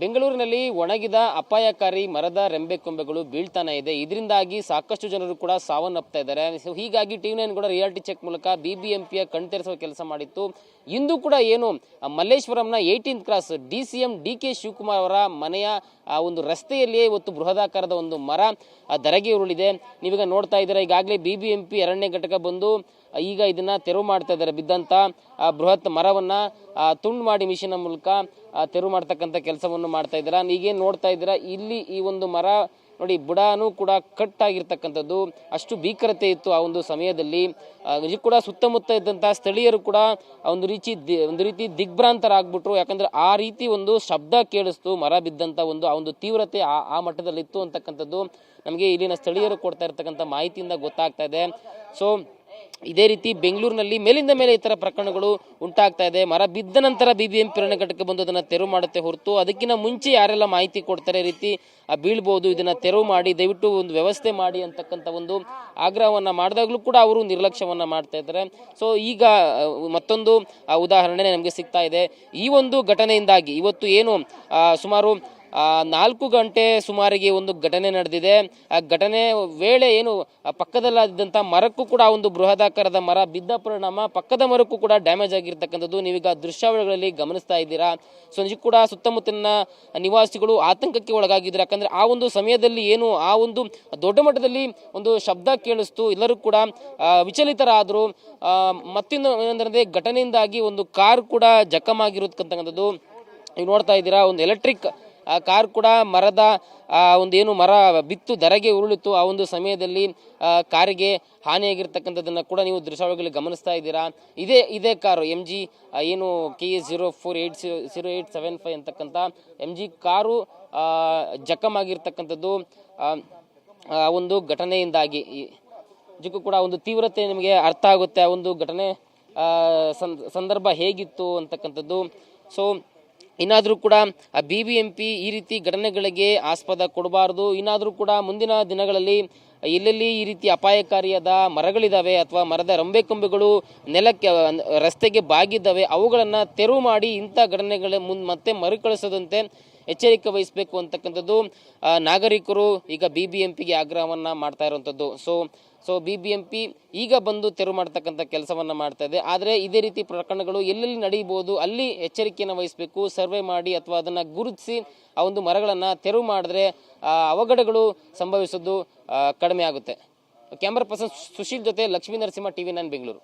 ಬೆಂಗಳೂರಿನಲ್ಲಿ ಒಣಗಿದ ಅಪಾಯಕಾರಿ ಮರದ ರೆಂಬೆ ಕೊಂಬೆಗಳು ಬೀಳ್ತಾನೆ ಇದೆ. ಇದರಿಂದಾಗಿ ಸಾಕಷ್ಟು ಜನರು ಕೂಡ ಸಾವನ್ನಪ್ತಾ ಇದ್ದಾರೆ. ಸೊ ಹೀಗಾಗಿ ಟಿವಿ ನೈನ್ ಕೂಡ ರಿಯಾಲಿಟಿ ಚೆಕ್ ಮೂಲಕ ಬಿಬಿಎಂಪಿಯ ಕಣ್ತೆರೆಸುವ ಕೆಲಸ ಮಾಡಿತ್ತು. ಇಂದು ಕೂಡ ಏನು ಮಲ್ಲೇಶ್ವರಂನ eighteen cross D C M D K Shivakumar ಅವರ ಮನೆಯ, ಆ ಒಂದು ರಸ್ತೆಯಲ್ಲಿಯೇ ಇವತ್ತು ಬೃಹದಾಕಾರದ ಒಂದು ಮರ ಧರಗೆ ಉರುಳಿದೆ. ನೀವೀಗ ನೋಡ್ತಾ ಇದ್ದೀರಾ, ಈಗಾಗಲೇ ಬಿ ಬಿ ಎಂ ಘಟಕ ಬಂದು ಈಗ ಇದನ್ನ ತೆರವು ಮಾಡ್ತಾ ಇದ್ದಾರೆ. ಬಿದ್ದಂತ ಬೃಹತ್ ಮರವನ್ನ ತುಂಡು ಮಾಡಿ ಮಿಷಿನ್ ಮೂಲಕ ತೆರವು ಮಾಡ್ತಕ್ಕಂಥ ಕೆಲಸವನ್ನು ಮಾಡ್ತಾ ಇದ್ದೀರಾ? ಈಗೇನು ನೋಡ್ತಾ ಇದ್ದೀರಾ? ಇಲ್ಲಿ ಈ ಒಂದು ಮರ ನೋಡಿ, ಬುಡಾನು ಕೂಡ ಕಟ್ ಆಗಿರ್ತಕ್ಕಂಥದ್ದು ಅಷ್ಟು ಭೀಕರತೆ ಇತ್ತು ಆ ಒಂದು ಸಮಯದಲ್ಲಿ. ನಿಜ ಕೂಡ ಸುತ್ತಮುತ್ತ ಇದ್ದಂಥ ಸ್ಥಳೀಯರು ಕೂಡ ಒಂದು ರೀತಿ ಒಂದು ರೀತಿ ದಿಗ್ಭ್ರಾಂತರಾಗ್ಬಿಟ್ರು. ಯಾಕಂದ್ರೆ ಆ ರೀತಿ ಒಂದು ಶಬ್ದ ಕೇಳಿಸ್ತು, ಮರ ಬಿದ್ದಂತ ಒಂದು, ಆ ಒಂದು ತೀವ್ರತೆ ಆ ಆ ಮಟ್ಟದಲ್ಲಿತ್ತು ಅಂತಕ್ಕಂಥದ್ದು ನಮಗೆ ಇಲ್ಲಿನ ಸ್ಥಳೀಯರು ಕೊಡ್ತಾ ಇರ್ತಕ್ಕಂಥ ಮಾಹಿತಿಯಿಂದ ಗೊತ್ತಾಗ್ತಾ ಇದೆ. ಸೊ ಇದೇ ರೀತಿ ಬೆಂಗಳೂರಿನಲ್ಲಿ ಮೇಲಿಂದ ಮೇಲೆ ಈ ಪ್ರಕರಣಗಳು ಉಂಟಾಗ್ತಾ ಇದೆ. ಮರ ಬಿದ್ದ ನಂತರ ಬಿ ಬಿ ಎಂ ಎರಡನೇ ಘಟಕ ಬಂದು ಅದನ್ನು ತೆರವು ಮಾಡುತ್ತೆ ಹೊರತು ಅದಕ್ಕಿಂತ ಮುಂಚೆ ಯಾರೆಲ್ಲ ಮಾಹಿತಿ ಕೊಡ್ತಾರೆ ರೀತಿ ಬೀಳ್ಬೋದು, ಇದನ್ನು ತೆರವು ಮಾಡಿ, ದಯವಿಟ್ಟು ಒಂದು ವ್ಯವಸ್ಥೆ ಮಾಡಿ ಅಂತಕ್ಕಂಥ ಒಂದು ಆಗ್ರಹವನ್ನು ಮಾಡಿದಾಗಲೂ ಕೂಡ ಅವರು ನಿರ್ಲಕ್ಷ್ಯವನ್ನು ಮಾಡ್ತಾ ಇದ್ದಾರೆ. ಸೊ ಈಗ ಮತ್ತೊಂದು ಉದಾಹರಣೆ ನಮಗೆ ಸಿಗ್ತಾ ಇದೆ. ಈ ಒಂದು ಘಟನೆಯಿಂದಾಗಿ ಇವತ್ತು ಏನು ಸುಮಾರು ನಾಲ್ಕು ಗಂಟೆ ಸುಮಾರಿಗೆ ಒಂದು ಘಟನೆ ನಡೆದಿದೆ. ಆ ಘಟನೆ ವೇಳೆ ಏನು ಪಕ್ಕದಲ್ಲಾದಂಥ ಮರಕ್ಕೂ ಕೂಡ ಒಂದು ಬೃಹದಾಕಾರದ ಮರ ಬಿದ್ದ ಪರಿಣಾಮ, ಪಕ್ಕದ ಮರಕ್ಕೂ ಕೂಡ ಡ್ಯಾಮೇಜ್ ಆಗಿರ್ತಕ್ಕಂಥದ್ದು ನೀವೀಗ ದೃಶ್ಯಾವಳಿಗಳಲ್ಲಿ ಗಮನಿಸ್ತಾ ಇದ್ದೀರಾ? ಸೊ ನಿಜ ಕೂಡ ಸುತ್ತಮುತ್ತಲಿನ ನಿವಾಸಿಗಳು ಆತಂಕಕ್ಕೆ ಒಳಗಾಗಿದ್ದಾರೆ. ಯಾಕಂದ್ರೆ ಆ ಒಂದು ಸಮಯದಲ್ಲಿ ಏನು, ಆ ಒಂದು ದೊಡ್ಡ ಮಟ್ಟದಲ್ಲಿ ಒಂದು ಶಬ್ದ ಕೇಳಿಸ್ತು. ಎಲ್ಲರೂ ಕೂಡ ವಿಚಲಿತರಾದರು. ಮತ್ತಿನ್ನು ಏನಂದ್ರೆ ಘಟನೆಯಿಂದಾಗಿ ಒಂದು ಕಾರ್ ಕೂಡ ಜಖಮಾಗಿರತಕ್ಕಂಥದ್ದು ನೀವು ನೋಡ್ತಾ ಇದ್ದೀರಾ. ಒಂದು ಎಲೆಕ್ಟ್ರಿಕ್ ಆ ಕಾರ್ ಕೂಡ ಮರದ ಒಂದು ಏನು ಮರ ಬಿತ್ತು ಧರೆಗೆ ಉರುಳಿತು ಆ ಒಂದು ಸಮಯದಲ್ಲಿ ಕಾರಿಗೆ ಹಾನಿಯಾಗಿರ್ತಕ್ಕಂಥದ್ದನ್ನು ಕೂಡ ನೀವು ದೃಶ್ಯಾವಳಿಗಳಲ್ಲಿ ಗಮನಿಸ್ತಾ ಇದ್ದೀರಾ. ಇದೇ ಇದೇ ಕಾರು ಎಂ ಜಿ ಏನು K A zero four eight zero eight seven five ಅಂತಕ್ಕಂಥ ಎಂ ಜಿ ಕಾರು ಆ, ಜಖಮಾಗಿರ್ತಕ್ಕಂಥದ್ದು ಆ, ಒಂದು ಘಟನೆಯಿಂದಾಗಿ. ಇದಕ್ಕೂ ಕೂಡ ಒಂದು ತೀವ್ರತೆ ನಿಮಗೆ ಅರ್ಥ ಆಗುತ್ತೆ. ಆ ಒಂದು ಘಟನೆ ಸಂದರ್ಭ ಹೇಗಿತ್ತು ಅಂತಕ್ಕಂಥದ್ದು. ಸೊ ಇನ್ನಾದರೂ ಕೂಡ ಬಿ ಬಿ ಎಂ ಪಿ ಈ ರೀತಿ ಘಟನೆಗಳಿಗೆ ಆಸ್ಪದ ಕೊಡಬಾರ್ದು. ಇನ್ನಾದರೂ ಕೂಡ ಮುಂದಿನ ದಿನಗಳಲ್ಲಿ ಎಲ್ಲೆಲ್ಲಿ ಈ ರೀತಿ ಅಪಾಯಕಾರಿಯಾದ ಮರಗಳಿದ್ದಾವೆ ಅಥವಾ ಮರದ ರಂಬೆ ಕೊಂಬೆಗಳು ನೆಲಕ್ಕೆ, ರಸ್ತೆಗೆ ಬಾಗಿದ್ದಾವೆ, ಅವುಗಳನ್ನು ತೆರವು ಮಾಡಿ ಇಂಥ ಘಟನೆಗಳ ಮುಂದೆ ಮತ್ತೆ ಮರುಕಳಿಸದಂತೆ ಎಚ್ಚರಿಕೆ ವಹಿಸಬೇಕು ಅಂತಕ್ಕಂಥದ್ದು ನಾಗರಿಕರು ಈಗ ಬಿ ಬಿ ಎಂ ಪಿಗೆ ಆಗ್ರಹವನ್ನು ಮಾಡ್ತಾ ಇರುವಂಥದ್ದು. So so B B M P ಈಗ ಬಂದು ತೆರವು ಮಾಡ್ತಕ್ಕಂಥ ಕೆಲಸವನ್ನು ಮಾಡ್ತಾ ಇದೆ. ಆದರೆ ಇದೇ ರೀತಿ ಪ್ರಕರಣಗಳು ಎಲ್ಲೆಲ್ಲಿ ನಡೆಯಬಹುದು, ಅಲ್ಲಿ ಎಚ್ಚರಿಕೆಯನ್ನು ವಹಿಸಬೇಕು, ಸರ್ವೆ ಮಾಡಿ ಅಥವಾ ಅದನ್ನು ಗುರುತಿಸಿ ಆ ಒಂದು ಮರಗಳನ್ನು ತೆರವು ಮಾಡಿದ್ರೆ ಅವಘಡಗಳು ಸಂಭವಿಸೋದು ಕಡಿಮೆ ಆಗುತ್ತೆ. ಕ್ಯಾಮ್ರಾ ಪರ್ಸನ್ ಸುಶೀಲ್ ಜೊತೆ Lakshmi Narasimha T V nine Bengaluru.